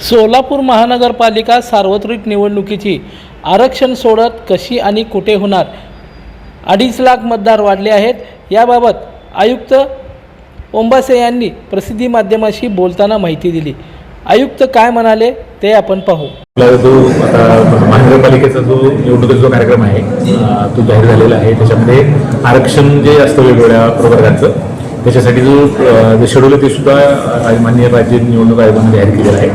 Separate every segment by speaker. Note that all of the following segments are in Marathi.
Speaker 1: सोलापूर महानगरपालिका सार्वत्रिक निवडणुकीची आरक्षण सोडत कशी आणि कुठे होणार? अडीच लाख मतदार वाढले आहेत. याबाबत आयुक्त ओंबासे यांनी प्रसिद्धी माध्यमाशी बोलताना माहिती दिली. आयुक्त काय म्हणाले ते आपण पाहू.
Speaker 2: जो आता महानगरपालिकेचा जो निवडणुकीचा जो कार्यक्रम आहे तो जाहीर झालेला आहे. त्याच्यामध्ये आरक्षण जे असतं वेगवेगळ्या प्रवर्गाचं त्याच्यासाठी जो जे शेड्यूल आहे ते सुद्धा अं, माननीय राज्य निवडणूक आयोगाने जाहीर केलेलं आहे.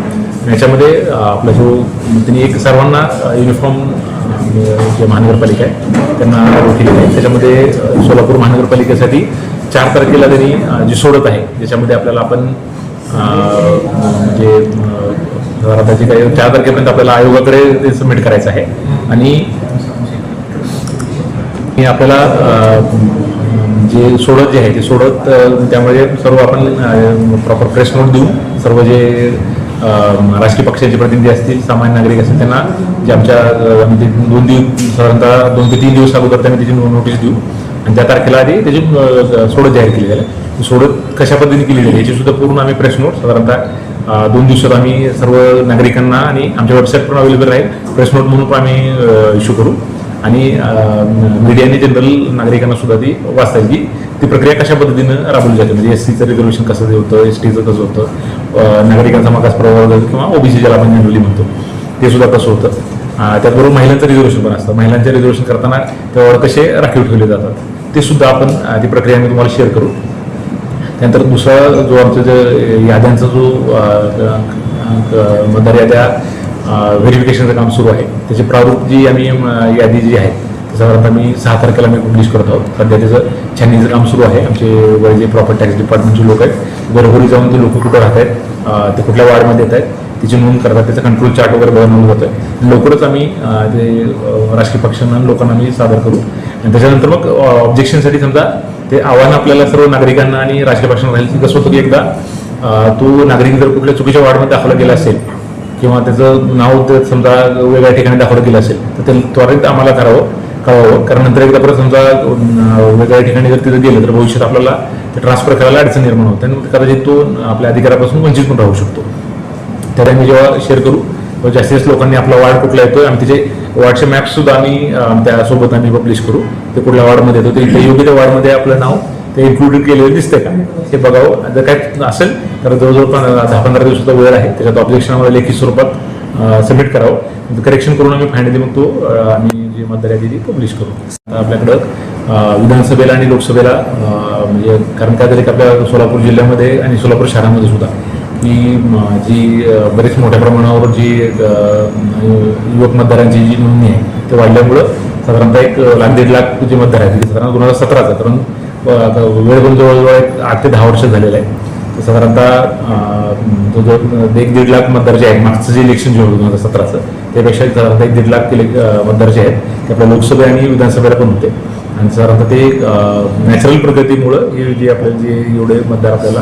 Speaker 2: याच्यामध्ये आपला जो त्यांनी एक सर्वांना युनिफॉर्म जे महानगरपालिका आहे त्यांना केलेलं आहे. त्याच्यामध्ये सोलापूर महानगरपालिकेसाठी चार तारखेला त्यांनी जी सोडत आहे ज्याच्यामध्ये आपल्याला आपण म्हणजे जर काही चार तारखेपर्यंत आपल्याला आयोगाकडे ते सबमिट करायचं आहे. आणि आपल्याला जे सोडत जे आहे ते सोडत त्यामुळे त्यामध्ये सर्व आपण प्रॉपर प्रेस नोट देऊन सर्व जे राजकीय पक्षाचे प्रतिनिधी असतील सामान्य नागरिक असतील त्यांना जे आमच्या दोन दिवस साधारणतः दोन ते तीन दिवस अगोदर त्यांनी त्याची नो- नोटीस देऊ आणि त्या तारखेला आधी त्याची सोडत जाहीर केली जाईल सोडत कशा पद्धतीने केली जाईल याची सुद्धा पूर्ण आम्ही प्रेस नोट साधारणतः दोन दिवसात आम्ही सर्व नागरिकांना आणि आमच्या वेबसाईट पण अवेलेबल राहील प्रेस नोट म्हणून पण आम्ही इश्यू करू. आणि मीडियाने जनरल नागरिकांना सुद्धा ती वाचता येईल. की ती प्रक्रिया कशा पद्धतीनं राबवली जाते? म्हणजे एस सीचं रिझर्वेशन कसं होतं? एस टीचं कसं होतं? नागरिकांचा मागास जातो किंवा ओबीसी ज्याला आपण जनरली म्हणतो ते सुद्धा कसं होतं. त्याचबरोबर महिलांचं रिझर्वेशन पण असतं. महिलांचे रिझर्वेशन करताना त्यावर कसे राखीव ठेवले जातात? ते सुद्धा आपण ती प्रक्रिया मी तुम्हाला शेअर करू. त्यानंतर दुसरा जो आमचं जे याद्यांचा जो मतदार याद्या व्हेरिफिकेशनचं काम सुरू आहे त्याचे प्रारूप जी आम्ही यादी जी आहे साधारणतः आम्ही सहा तारखेला आम्ही पब्लिश करत आहोत. सध्या त्याचं छाननीचं काम सुरू आहे. आमचे वर जे प्रॉपर टॅक्स डिपार्टमेंटचे लोक आहेत घरोघरी जाऊन ते लोक कुठं राहत आहेत ते कुठल्या वार्डमध्ये येत आहेत त्याची नोंद करतात त्याचं कंट्रोल चार्ट वगैरे बनवलं जातं लवकरच आम्ही ते राजकीय पक्षांना लोकांना आम्ही सादर करू. आणि त्याच्यानंतर मग ऑब्जेक्शनसाठी समजा ते आव्हान आपल्याला सर्व नागरिकांना आणि राजकीय पक्षांना राहील. की कसं होतं की एकदा तो नागरिक जर कुठल्या चुकीच्या वार्डमध्ये दाखवला गेला असेल किंवा त्याचं नाव जर समजा वेगळ्या ठिकाणी दाखवलं गेलं असेल तर ते त्वरित आम्हाला करावं कळवावं. कारण नंतर एकदा परत समजा वेगळ्या ठिकाणी जर तिथं गेलं तर भविष्यात आपल्याला ते ट्रान्सफर करायला अडचण निर्माण होते. आणि कदाचित तो आपल्या अधिकारापासून वंचित पण राहू शकतो. त्याला मी जेव्हा शेअर करू म्हणजे जास्तीत जास्त लोकांनी आपला वार्ड कुठला येतोय आणि तिचे वॉर्डचे मॅप सुद्धा आम्ही त्यासोबत आम्ही पब्लिश करू. ते कुठल्या वार्डमध्ये येतो ते योग्य त्या वार्डमध्ये आपलं नाव ते इन्क्लुडेड केलेलं दिसतंय का? हे बघावं. जर काय असेल तर जवळजवळ पण दहा पंधरा दिवसाचा वेळ आहे. त्याच्यात ऑब्जेक्शन आम्हाला लेखी स्वरूपात सबमिट करावं. करेक्शन करून आम्ही फायनली मग तो आम्ही जी मतदार यादी ती पब्लिश करू. आपल्याकडं विधानसभेला आणि लोकसभेला म्हणजे कारण काय झालं की आपल्या सोलापूर जिल्ह्यामध्ये आणि सोलापूर शहरामध्ये सुद्धा की जी बरेच मोठ्या प्रमाणावर जी युवक मतदारांची जी नोंदणी आहे ते वाढल्यामुळं साधारणतः एक लाख दीड लाख जे मतदार आहेत ते साधारण दोन हजार सतराचं कारण आता वेळ पण जवळजवळ एक आठ ते दहा वर्ष झालेलं आहे. तर साधारणतः जो जो एक दीड लाख मतदार जे आहेत मागचं जे इलेक्शन जे होतं दोन हजार सतराचं त्यापेक्षा साधारणतः एक दीड लाख मतदार जे आहेत ते आपल्या लोकसभे आणि विधानसभेला पण होते. आणि साधारणतः ते नॅचरल प्रगतीमुळं हे जे आपल्याला जे एवढे मतदार आपल्याला